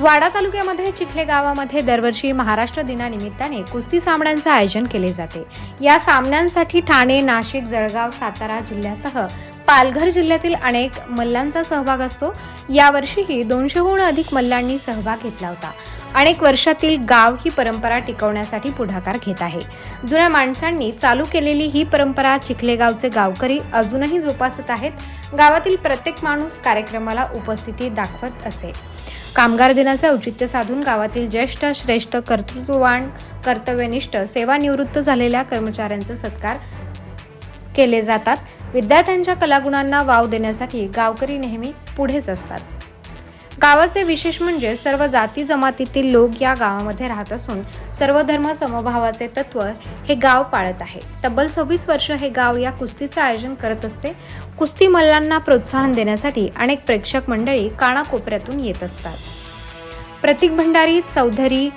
वाडा तालुक्यामध्ये चिखले गावामध्ये दरवर्षी महाराष्ट्र दिनानिमित्ताने कुस्ती सामन्यांचं आयोजन केले जाते. या सामन्यांसाठी ठाणे नाशिक जळगाव सातारा जिल्ह्यासह पालघर जिल्ह्यातील अनेक मल्लांचा सहभाग असतो. यावर्षीही दोनशेहून अधिक मल्लांनी सहभाग घेतला होता. अनेक वर्षातील गाव ही परंपरा टिकवण्यासाठी पुढाकार घेत आहे. जुन्या माणसांनी चालू केलेली ही परंपरा चिखलेगावचे गावकरी अजूनही जोपासत आहेत. गावातील प्रत्येक माणूस कार्यक्रमाला उपस्थिती दाखवत असे. कामगार दिनाचे औचित्य साधून गावातील ज्येष्ठ श्रेष्ठ कर्तृत्ववान कर्तव्यनिष्ठ सेवानिवृत्त झालेल्या कर्मचाऱ्यांचे सत्कार केले जातात. विद्यार्थ्यांच्या कलागुणांना वाव देण्यासाठी गावकरी नेहमी पुढेच असतात. गावाचे विशेष म्हणजे सर्व जाती जमातीतील लोक या गावामध्ये राहत असून सर्व धर्म समभावाचे तत्व हे गाव पाळत आहे. तब्बल सव्वीस वर्ष हे गाव या कुस्तीचं आयोजन करत असते. कुस्ती मल्लांना प्रोत्साहन देण्यासाठी अनेक प्रेक्षक मंडळी कानाकोपऱ्यातून येत असतात. प्रतीक भंडारी चौधरी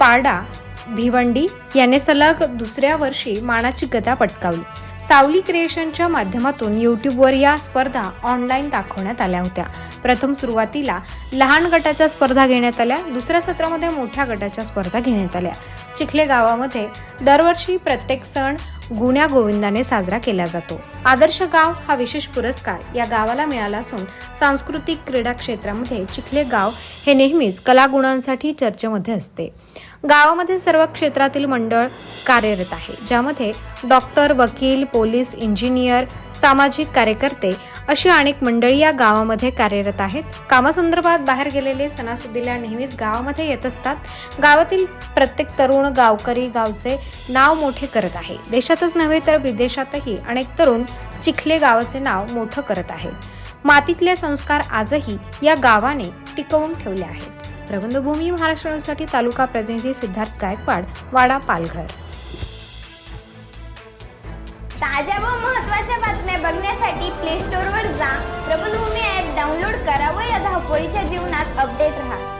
पारडा भिवंडी याने सलग दुसऱ्या वर्षी मानाची गदा पटकावली. सावली क्रिएशनच्या माध्यमातून यूट्यूबवर या स्पर्धा ऑनलाईन दाखवण्यात आल्या होत्या. प्रथम सुरुवातीला लहान गटाच्या स्पर्धा घेण्यात आल्या दुसऱ्या सत्रामध्ये मोठ्या गटाच्या स्पर्धा घेण्यात आल्या. चिखले गावामध्ये दरवर्षी प्रत्येक सण गुण्या गोविंदाने साजरा केला जातो. आदर्श गाव हा विशेष पुरस्कार या गावाला मिळाला असून सांस्कृतिक क्रीडा क्षेत्रामध्ये चिखले गाव हे नेहमीच कलागुणांसाठी चर्चेमध्ये असते. गावामध्ये सर्व क्षेत्रातील मंडळ कार्यरत आहे ज्यामध्ये डॉक्टर वकील पोलीस इंजिनियर सामाजिक कार्यकर्ते अशी अनेक मंडळी या गावामध्ये कार्यरत आहेत. कामासंदर्भात बाहेर गेलेले सणासुदीला नेहमीच गावामध्ये येत असतात. गावातील प्रत्येक तरुण गावकरी गावचे नाव मोठे करत आहे. देशातच नव्हे तर विदेशातही अनेक तरुण चिखले गावाचे नाव मोठं करत आहेत. मातीतले संस्कार आजही या गावाने टिकवून ठेवले आहेत. प्रबंधभूमी महाराष्ट्र न्यूजसाठी तालुका प्रतिनिधी सिद्धार्थ गायकवाड वाडा पालघर. ताज्या व महत्त्वाच्या बातम्या बघण्यासाठी प्ले स्टोअरवर जा. प्रबलभूमी ॲप डाउनलोड करा व या धावपळीच्या जीवनात अपडेट राहा.